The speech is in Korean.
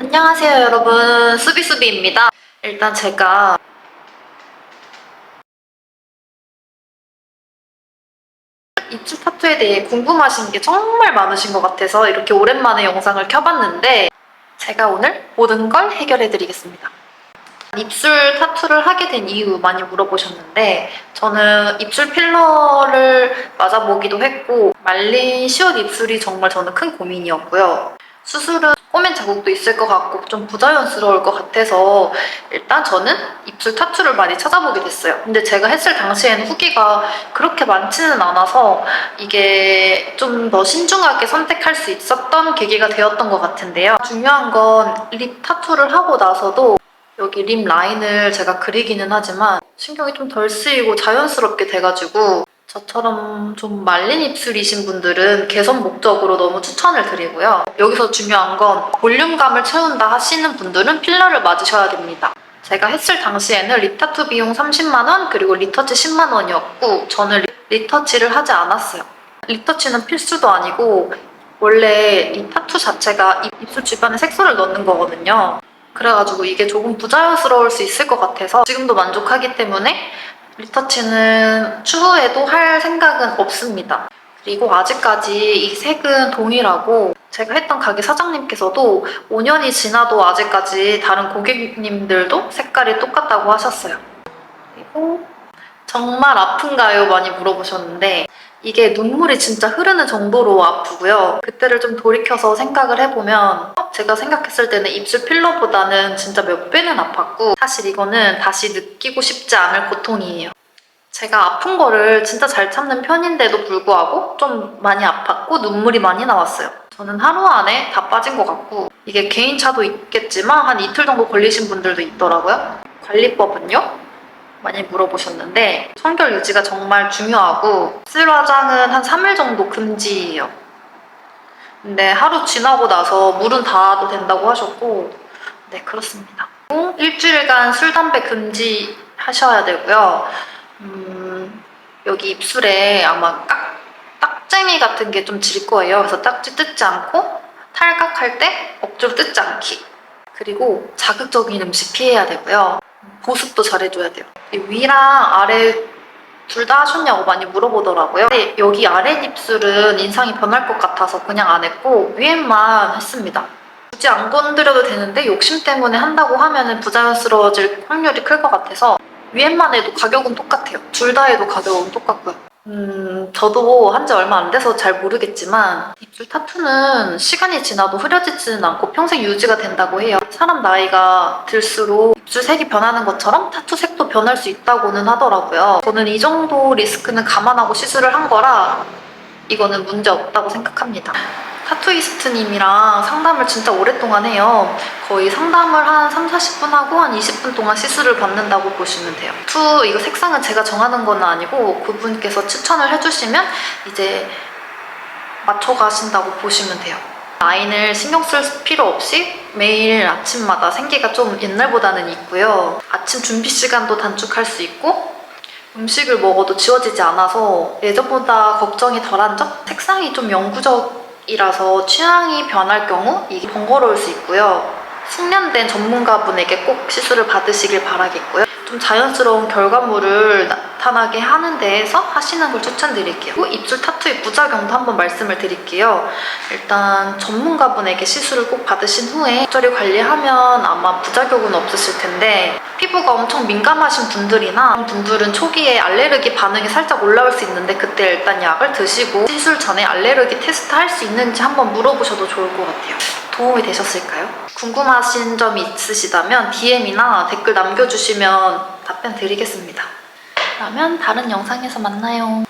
안녕하세요 여러분. 수비수비입니다. 일단 제가 입술 타투에 대해 궁금하신 게 정말 많으신 것 같아서 이렇게 오랜만에 영상을 켜봤는데 제가 오늘 모든 걸 해결해 드리겠습니다. 입술 타투를 하게 된 이유 많이 물어보셨는데 저는 입술 필러를 맞아보기도 했고 말린 시옷 입술이 정말 저는 큰 고민이었고요 수술은 꼬맨 자국도 있을 것 같고 좀 부자연스러울 것 같아서 일단 저는 입술 타투를 많이 찾아보게 됐어요. 근데 제가 했을 당시에는 후기가 그렇게 많지는 않아서 이게 좀 더 신중하게 선택할 수 있었던 계기가 되었던 것 같은데요. 중요한 건 립 타투를 하고 나서도 여기 립 라인을 제가 그리기는 하지만 신경이 좀 덜 쓰이고 자연스럽게 돼가지고 저처럼 좀 말린 입술이신 분들은 개선 목적으로 너무 추천을 드리고요. 여기서 중요한 건 볼륨감을 채운다 하시는 분들은 필러를 맞으셔야 됩니다. 제가 했을 당시에는 립타투 비용 30만원 그리고 리터치 10만원이었고 저는 리- 리터치를 하지 않았어요. 리터치는 필수도 아니고 원래 이 타투 자체가 입- 입술 주변에 색소를 넣는 거거든요. 그래가지고 이게 조금 부자연스러울 수 있을 것 같아서 지금도 만족하기 때문에 리터치는 추후에도 할 생각은 없습니다. 그리고 아직까지 이 색은 동일하고 제가 했던 가게 사장님께서도 5년이 지나도 아직까지 다른 고객님들도 색깔이 똑같다고 하셨어요. 정말 아픈가요? 많이 물어보셨는데 이게 눈물이 진짜 흐르는 정도로 아프고요. 그때를 좀 돌이켜서 생각을 해보면 제가 생각했을 때는 입술 필러보다는 진짜 몇 배는 아팠고 사실 이거는 다시 느끼고 싶지 않을 고통이에요. 제가 아픈 거를 진짜 잘 참는 편인데도 불구하고 좀 많이 아팠고 눈물이 많이 나왔어요. 저는 하루 안에 다 빠진 것 같고 이게 개인차도 있겠지만 한 이틀 정도 걸리신 분들도 있더라고요. 관리법은요? 많이 물어보셨는데 청결 유지가 정말 중요하고 입술 화장은 한 3일 정도 금지예요. 근데 하루 지나고 나서 물은 닿아도 된다고 하셨고 네 그렇습니다. 일주일간 술, 담배 금지 하셔야 되고요. 음, 여기 입술에 아마 깍, 딱쟁이 같은 게 좀 질 거예요. 그래서 딱지 뜯지 않고 탈각할 때 억지로 뜯지 않기. 그리고 자극적인 음식 피해야 되고요. 보습도 잘 해줘야 돼요. 이 위랑 아래 둘 다 하셨냐고 많이 물어보더라고요. 근데 여기 아래 입술은 인상이 변할 것 같아서 그냥 안 했고 위에만 했습니다. 굳이 안 건드려도 되는데 욕심 때문에 한다고 하면 부자연스러워질 확률이 클 것 같아서 위에만 해도 가격은 똑같아요. 둘 다 해도 가격은 똑같고요. 음, 저도 한 지 얼마 안 돼서 잘 모르겠지만 입술 타투는 시간이 지나도 흐려지지는 않고 평생 유지가 된다고 해요. 사람 나이가 들수록 입술 색이 변하는 것처럼 타투 색도 변할 수 있다고는 하더라고요. 저는 이 정도 리스크는 감안하고 시술을 한 거라 이거는 문제 없다고 생각합니다. 타투이스트님이랑 상담을 진짜 오랫동안 해요. 거의 상담을 한 3, 40분 하고 한 20분 동안 시술을 받는다고 보시면 돼요. 투 이거 색상은 제가 정하는 건 아니고 그분께서 추천을 해주시면 이제 맞춰 가신다고 보시면 돼요. 라인을 신경 쓸 필요 없이 매일 아침마다 생기가 좀 옛날보다는 있고요. 아침 준비 시간도 단축할 수 있고 음식을 먹어도 지워지지 않아서 예전보다 걱정이 덜한 점? 색상이 좀 영구적 이라서 취향이 변할 경우 이게 번거로울 수 있고요. 숙련된 전문가분에게 꼭 시술을 받으시길 바라겠고요. 좀 자연스러운 결과물을 나타나게 하는 데에서 하시는 걸 추천드릴게요. 그리고 입술 타투의 부작용도 한번 말씀을 드릴게요. 일단 전문가분에게 시술을 꼭 받으신 후에 적절히 관리하면 아마 부작용은 없으실 텐데 피부가 엄청 민감하신 분들이나 분들은 초기에 알레르기 반응이 살짝 올라올 수 있는데 그때 일단 약을 드시고 시술 전에 알레르기 테스트 할 수 있는지 한번 물어보셔도 좋을 것 같아요. 도움이 되셨을까요? 궁금하신 점이 있으시다면 DM이나 댓글 남겨주시면 답변 드리겠습니다. 그러면 다른 영상에서 만나요.